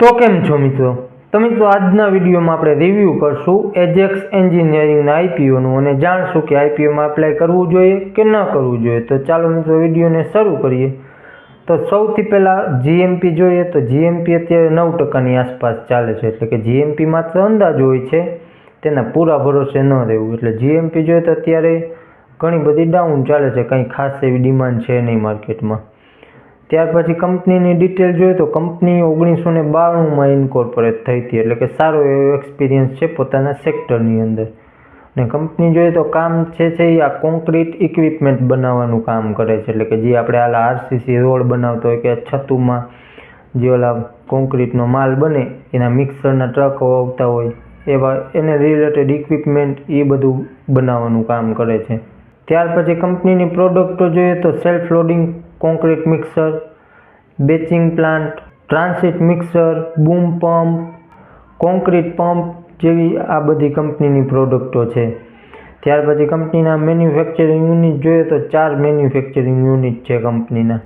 તો કેમ છો મિત્રો? તો મિત્રો, આજના વિડીયોમાં આપણે રિવ્યૂ કરશું એજેક્સ એન્જિનિયરિંગના આઈપીઓનું અને જાણશું કે આઈપીઓમાં એપ્લાય કરવું જોઈએ કે ન કરવું જોઈએ. તો ચાલો મિત્રો, વિડીયોને શરૂ કરીએ. તો સૌથી પહેલાં જીએમપી જોઈએ તો જીએમપી અત્યારે નવ ટકાની આસપાસ ચાલે છે, એટલે કે જીએમપી માત્ર અંદાજ હોય છે, તેના પૂરા ભરોસે ન રહેવું. એટલે જીએમપી જોઈએ તો અત્યારે ઘણી બધી ડાઉન ચાલે છે, કંઈ ખાસ એવી ડિમાન્ડ છે નહીં માર્કેટમાં ત્યાર પછી કંપનીની ડિટેલ જોઈએ તો કંપની ઓગણીસો ને બાણુંમાં ઇન્કોર્પોરેટ થઈ હતી. એટલે કે સારો એવો એક્સપિરિયન્સ છે પોતાના સેક્ટરની અંદર. ને કંપની જોઈએ તો કામ છે છે એ આ કોન્ક્રીટ ઇક્વિપમેન્ટ બનાવવાનું કામ કરે છે. એટલે કે જે આપણે હાલ આરસીસી રોડ બનાવતો હોય કે છતુમાં જે ઓલા કોન્ક્રીટનો માલ બને, એના મિક્સરના ટ્રકો આવતા હોય, એવા એને રિલેટેડ ઇક્વિપમેન્ટ એ બધું બનાવવાનું કામ કરે છે. ત્યાર પછી કંપનીની પ્રોડક્ટો જોઈએ તો self loading concrete mixer, batching plant, transit mixer, boom pump concrete pump જેવી આ બધી કંપનીની પ્રોડક્ટો છે. ત્યાર પછી કંપનીના મેન્યુફેક્ચરિંગ યુનિટ જોઈએ તો ચાર મેન્યુફેક્ચરિંગ યુનિટ છે કંપનીના.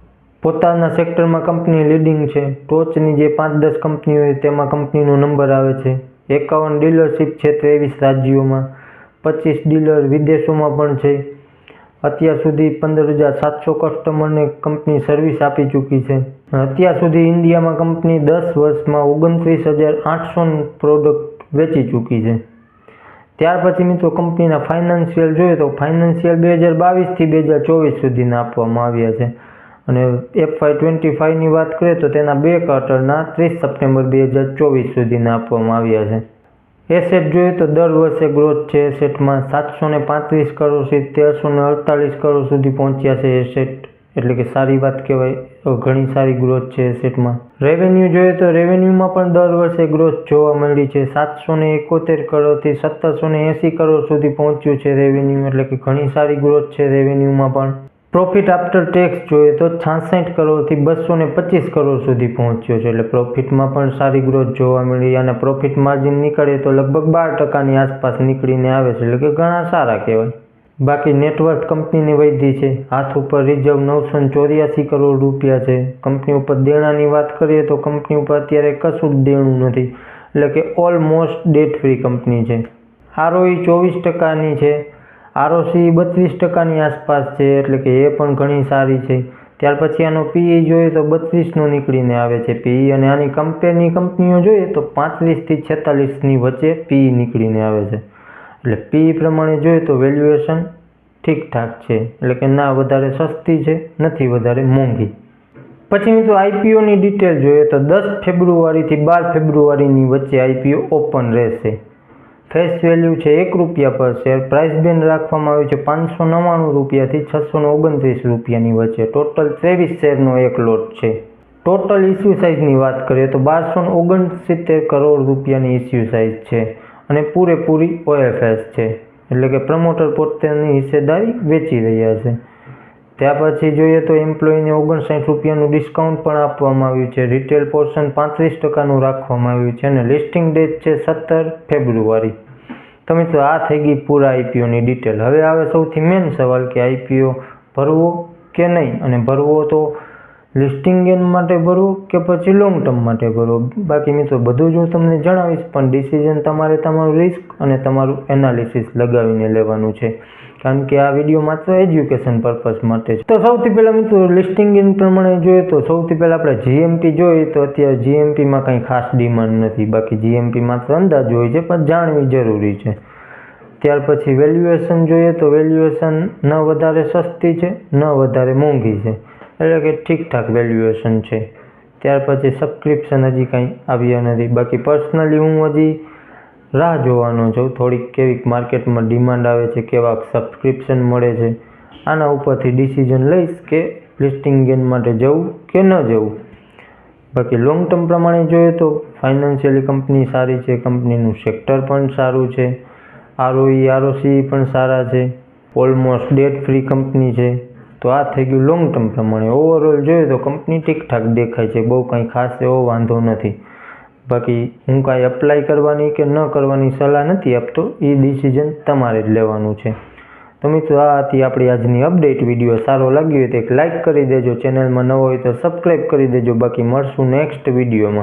પોતાના સેક્ટરમાં કંપની લીડિંગ છે. ટોચની જે પાંચ દસ કંપનીઓ હોય તેમાં કંપનીનો નંબર આવે છે. એકાવન ડીલરશીપ છે ત્રેવીસ રાજ્યોમાં, પચીસ ડીલર વિદેશોમાં પણ છે. અત્યાર સુધી પંદર હજાર સાતસો કસ્ટમરને કંપની સર્વિસ આપી ચૂકી છે. અત્યાર સુધી ઇન્ડિયામાં કંપની દસ વર્ષમાં ઓગણત્રીસ હજાર આઠસો પ્રોડક્ટ વેચી ચૂકી છે. ત્યાર પછી મિત્રો કંપનીના ફાઇનાન્શિયલ જોઈએ તો ફાઇનાન્શિયલ બે હજાર બાવીસથી બે હજાર ચોવીસ સુધીના આપવામાં આવ્યા છે. અને એફઆઈ ટ્વેન્ટી ફાઇવની વાત કરીએ તો તેના બે ક્વાર્ટરના ત્રીસ સપ્ટેમ્બર બે હજાર ચોવીસ સુધીના આપવામાં આવ્યા છે. એસેટ જોઈએ તો દર વર્ષે ગ્રોથ છે એસેટમાં સાતસો ને પાંત્રીસ કરોડથી તેરસો ને અડતાલીસ કરોડ સુધી પહોંચ્યા છે એસેટ એટલે કે સારી વાત કહેવાય ઘણી સારી ગ્રોથ છે એસેટમાં રેવન્યુ જોઈએ તો રેવન્યુમાં પણ દર વર્ષે ગ્રોથ જોવા મળી છે. સાતસો ને એકોતેર કરોડથી સત્તરસો ને એંસી કરોડ સુધી પહોંચ્યું છે રેવન્યુ એટલે કે ઘણી સારી ગ્રોથ છે રેવન્યુમાં પણ. પ્રોફિટ આફ્ટર ટેક્સ જોઈએ તો છાસઠ કરોડથી બસો ને પચીસ કરોડ સુધી પહોંચ્યો છે. એટલે પ્રોફિટમાં પણ સારી ગ્રોથ જોવા મળી અને પ્રોફિટ માર્જિન નીકળે તો લગભગ બાર ટકાની આસપાસ નીકળીને આવે છે. એટલે કે ઘણા સારા કહેવાય. બાકી નેટવર્ક કંપનીની વૈધી છે. હાથ ઉપર રિઝર્વ નવસો ચોર્યાસી કરોડ રૂપિયા છે. કંપની ઉપર દેણાની વાત કરીએ તો કંપની ઉપર અત્યારે કશું જ દેણું નથી. એટલે કે ઓલમોસ્ટ ડેટ ફ્રી કંપની છે. આરઓઈ ચોવીસ ટકાની છે. આરઓસી બત્રીસ ટકાની આસપાસ છે, એટલે કે એ પણ ઘણી સારી છે. ત્યાર પછી આનો પીઈ જોઈએ તો બત્રીસનો નીકળીને આવે છે પીઈ અને આની કંપેરની કંપનીઓ જોઈએ તો પાંત્રીસથી છેતાલીસની વચ્ચે પીઈ નીકળીને આવે છે. એટલે પીઈ પ્રમાણે જોઈએ તો વેલ્યુએશન ઠીકઠાક છે, એટલે કે ના વધારે સસ્તી છે, નથી વધારે મોંઘી. પછી મિત્રો આઈપીઓની ડિટેલ જોઈએ તો દસ ફેબ્રુઆરીથી બાર ફેબ્રુઆરીની વચ્ચે આઈપીઓ ઓપન રહેશે. ફેસ વેલ્યુ છે એક રૂપિયા પર શેર પ્રાઇસ બેન્ડ રાખવામાં આવ્યું છે પાંચસો નવ્વાણું રૂપિયાથી છસો ઓગણત્રીસ રૂપિયાની વચ્ચે. ટોટલ ત્રેવીસ શેરનો એક લોટ છે. ટોટલ ઇસ્યુ સાઇઝની વાત કરીએ તો બારસો ઓગણસિત્તેર કરોડ રૂપિયાની ઇસ્યુ સાઇઝ છે અને પૂરેપૂરી ઓએફએસ છે. એટલે કે પ્રમોટર પોતાની હિસ્સેદારી વેચી રહ્યા છે. ત્યાર પછી જોઈએ તો એમ્પ્લોયીને ઓગણસાઠ રૂપિયાનું ડિસ્કાઉન્ટ પણ આપવામાં આવ્યું છે. રિટેલ પોર્શન પાંત્રીસ ટકાનું રાખવામાં આવ્યું છે અને લિસ્ટિંગ ડેટ છે સત્તર ફેબ્રુઆરી તો મિત્રો આ થઈ ગઈ પૂરા આઈપીઓની ડિટેલ હવે આવે સૌથી મેઇન સવાલ કે આઈપીઓ ભરવો કે નહીં? અને ભરવો તો લિસ્ટિંગ ગેન માટે ભરવો કે પછી લોંગ ટર્મ માટે ભરવો? બાકી મિત્રો, બધું જ હું તમને જણાવીશ, પણ ડિસિઝન તમારે તમારું રિસ્ક અને તમારું એનાલિસિસ લગાવીને લેવાનું છે. કારણ કે આ વીડિયો માત્ર એજ્યુકેશન પર્પઝ માટે છે. તો સૌથી પહેલાં મિત્રો લિસ્ટિંગ ઇન પ્રમાણે જોઈએ તો સૌથી પહેલાં આપણે જીએમપી જોઈએ તો અત્યારે જીએમપીમાં કંઈ ખાસ ડિમાન્ડ નથી. બાકી જીએમપી માત્ર અંદાજ હોય છે, પણ જાણવી જરૂરી છે. ત્યાર પછી વેલ્યુએશન જોઈએ તો વેલ્યુએશન ન વધારે સસ્તી છે, ન વધારે મોંઘી છે. એટલે કે ઠીકઠાક વેલ્યુએશન છે. ત્યાર પછી સબસ્ક્રિપ્શન હજી કંઈ આવ્યા નથી. બાકી પર્સનલી હું હજી રાહ જોવાનો છું. થોડીક કેવીક માર્કેટમાં ડિમાન્ડ આવે છે કેવા સબસ્ક્રિપ્શન મળે છે. આના ઉપરથી ડિસિઝન લઈશ કે લિસ્ટિંગ ગેન માટે જવું કે ન જવું. બાકી લોંગ ટર્મ પ્રમાણે જોઈએ તો ફાઇનાન્શિયલી કંપની સારી છે કંપનીનું સેક્ટર પણ સારું છે. આરઓઈ આરઓસી પણ સારા છે. ઓલમોસ્ટ ડેટ ફ્રી કંપની છે. તો આ થઈ ગયું લોંગ ટર્મ પ્રમાણે. ઓવરઓલ જોઈએ તો કંપની ઠીકઠાક દેખાય છે. બહુ કંઈ ખાસ એવો વાંધો નથી. બાકી હું કાંઈ અપ્લાય કરવાની કે ન કરવાની સલાહ નથી આપતો, એ ડિસિઝન તમારે જ લેવાનું છે. તો મિત્રો, આ આપણી આજની અપડેટ વીડિયો સારો લાગ્યો હોય તો એક લાઇક કરી દેજો. ચેનલમાં નવો હોય તો સબસ્ક્રાઈબ કરી દેજો. બાકી મળશું નેક્સ્ટ વિડીયોમાં